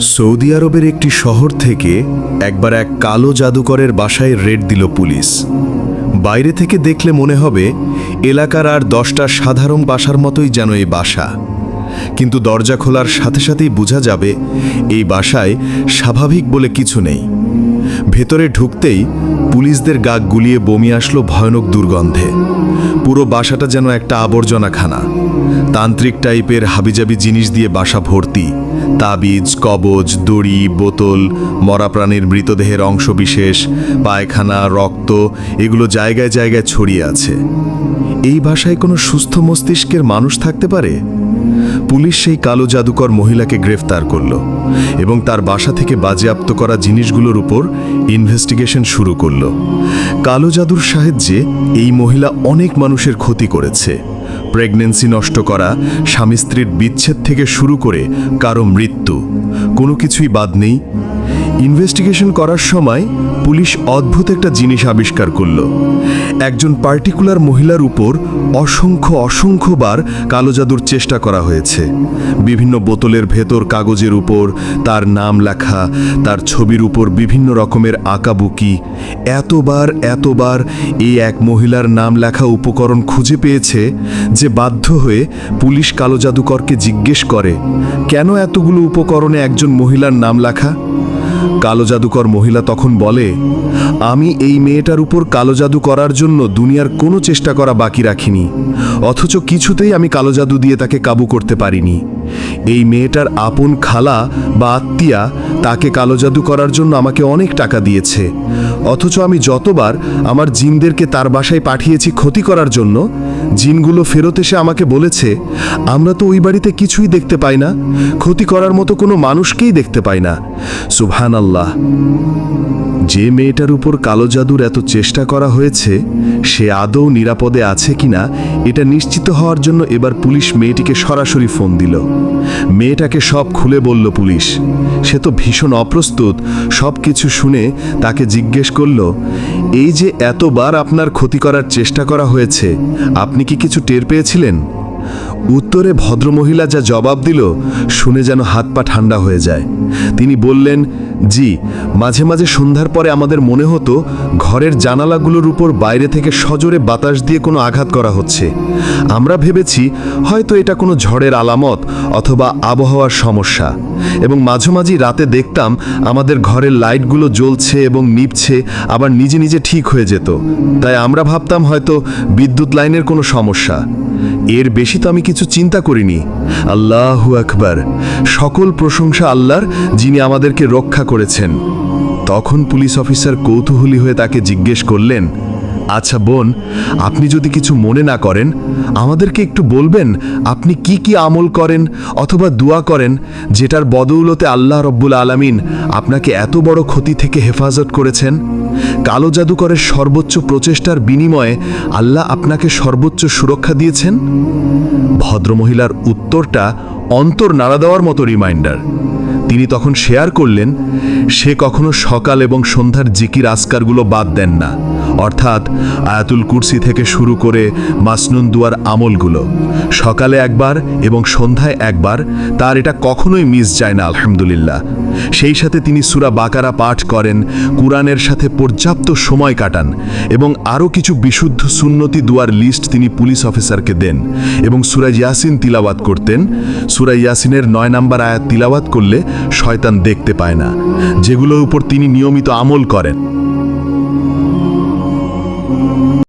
Saudi আরবের একটি শহর থেকে একবার এক কালো জাদুকরের বাসায় রেড দিল পুলিশ। বাইরে থেকে দেখলে মনে হবে এলাকার আর দশটা সাধারণ বাসার মতোই যেন এই বাসা। কিন্তু দরজা খোলার সাথে সাথেই বোঝা যাবে এই বাসায় স্বাভাবিক বলে কিছু নেই। ভেতরে ঢুকতেই পুলিশদের গাক গুলিয়ে বমি আসলো ভয়ানক দুর্গন্ধে। পুরো বাসাটা যেন একটা আবর্জনাখানা। তান্ত্রিক টাইপের হাবিজাবি জিনিস দিয়ে বাসা ভর্তি। তাবিজ, কবজ, দড়ি, বোতল মরা প্রাণীর মৃতদেহের অংশবিশেষ, পায়খানা, রক্ত, এগুলো জায়গায় জায়গায় ছড়িয়ে আছে। এই ভাষায় কোনো সুস্থ মস্তিষ্কের মানুষ থাকতে পারে? পুলিশ সেই কালো জাদুকর মহিলাকে গ্রেফতার করল এবং তার বাসা থেকে বাজেয়াপ্ত করা জিনিসগুলোর উপর ইনভেস্টিগেশন শুরু করল। কালো জাদুর সাহায্যে এই মহিলা অনেক মানুষের ক্ষতি করেছে। প্রেগনেন্সি নষ্ট করা, স্বামী স্ত্রীর বিচ্ছেদ থেকে শুরু করে কারও মৃত্যু, কোনো কিছুই বাদ নেই? ইনভেস্টিগেশন করার সময় পুলিশ অদ্ভুত একটা জিনিস আবিষ্কার করল। একজন পার্টিকুলার মহিলার উপর অসংখ্য অসংখ্যবার কালো জাদুর চেষ্টা করা হয়েছে। বিভিন্ন বোতলের ভেতর কাগজের উপর, তার নাম লেখা, তার ছবির উপর বিভিন্ন রকমের আঁকাবুকি। এতবার এতবার এই এক মহিলার নাম লেখা উপকরণ খুঁজে পেয়েছে যে বাধ্য হয়ে পুলিশ কালো জাদুকরকে জিজ্ঞেস করে, কেন এতগুলো উপকরণে একজন মহিলার নাম লেখা? কালো জাদুকর মহিলা তখন বলে, আমি এই মেয়েটার উপর কালো জাদু করার জন্য দুনিয়ার কোনো চেষ্টা করা বাকি রাখিনি, অথচ কিছুতেই আমি কালো জাদু দিয়ে তাকে কাবু করতে পারিনি। এই মেয়েটার আপন খালা বা আত্মীয়া তাকে কালো জাদু করার জন্য আমাকে অনেক টাকা দিয়েছে, অথচ আমি যতবার আমার জিনদেরকে তার বাসায় পাঠিয়েছি ক্ষতি করার জন্য, জিনগুলো ফেরত এসে আমাকে বলেছে আমরা তো ওই বাড়িতে কিছুই দেখতে পাই না। ক্ষতি করার মতো কোনো মানুষকেই দেখতে পাই না। সুবহান আল্লাহ যে মেয়েটার উপর কালো জাদুর এত চেষ্টা করা হয়েছে, সে আদৌ নিরাপদে আছে কিনা, এটা নিশ্চিত হওয়ার জন্য এবার পুলিশ মেয়েটিকে সরাসরি ফোন দিল। মেয়েটাকে সব খুলে বলল পুলিশ। সে তো ভীষণ অপ্রস্তুত। সব কিছু শুনে তাকে জিজ্ঞেস করল, এই যে এতবার আপনার ক্ষতি করার চেষ্টা করা হয়েছে, আপনি কি কিছু টের পেয়েছিলেন? উত্তরে ভদ্রমহিলা যা জবাব দিল, শুনে যেন হাত পা ঠান্ডা হয়ে যায়। তিনি বললেন, জি, মাঝে মাঝে সন্ধ্যার পরে আমাদের মনে হতো, ঘরের জানালাগুলোর উপর বাইরে থেকে সজোরে বাতাস দিয়ে কোনো আঘাত করা হচ্ছে। আমরা ভেবেছি, হয়তো এটা কোনো ঝড়ের আলামত অথবা আবহাওয়ার সমস্যা। এবং মাঝে রাতে দেখতাম, আমাদের ঘরের লাইটগুলো জ্বলছে এবং নিভছে, আবার নিজে নিজে ঠিক হয়ে যেত। তাই আমরা ভাবতাম হয়তো বিদ্যুৎ লাইনের কোনো সমস্যা। এর বেশি তো আমি কিছু চিন্তা করিনি। আল্লাহু আকবার। সকল প্রশংসা আল্লাহর, যিনি আমাদেরকে রক্ষা করেছেন। তখন পুলিশ অফিসার কৌতূহলী হয়ে তাকে জিজ্ঞেস করলেন আচ্ছা বোন, আপনি যদি কিছু মনে না করেন, আমাদেরকে একটু বলবেন, আপনি কি কি আমল করেন অথবা দোয়া করেন, যেটার বদৌলতে আল্লাহ রব্বুল আলামিন আপনাকে এত বড় ক্ষতি থেকে হেফাজত করেছেন? কালো জাদুকরের সর্বোচ্চ প্রচেষ্টার বিনিময়ে আল্লাহ আপনাকে সর্বোচ্চ সুরক্ষা দিয়েছেন? ভদ্রমহিলার উত্তরটা অন্তর নাড়া দেওয়ার মতো রিমাইন্ডার। তিনি তখন শেয়ার করলেন, সে কখনো সকাল এবং সন্ধ্যার জিকির আসকারগুলো বাদ দেন না। অর্থাৎ আয়াতুল কুরসি থেকে শুরু করে মাসনুন দুয়ার আমলগুলো। সকালে একবার এবং সন্ধ্যায় একবার, তার এটা কখনোই মিস যায় না, আলহামদুলিল্লাহ। সেই সাথে তিনি সুরা বাকারা পাঠ করেন, কোরআনের সাথে পর্যাপ্ত সময় কাটান এবং আরও কিছু বিশুদ্ধ সুন্নতি দুয়ার লিস্ট তিনি পুলিশ অফিসারকে দেন এবং সুরা ইয়াসিন তিলাওয়াত করতেন। সুরা ইয়াসিনের নয় নাম্বার আয়াত তিলাওয়াত করলে শয়তান দেখতে পায় না, যেগুলোর উপর তিনি নিয়মিত আমল করেন।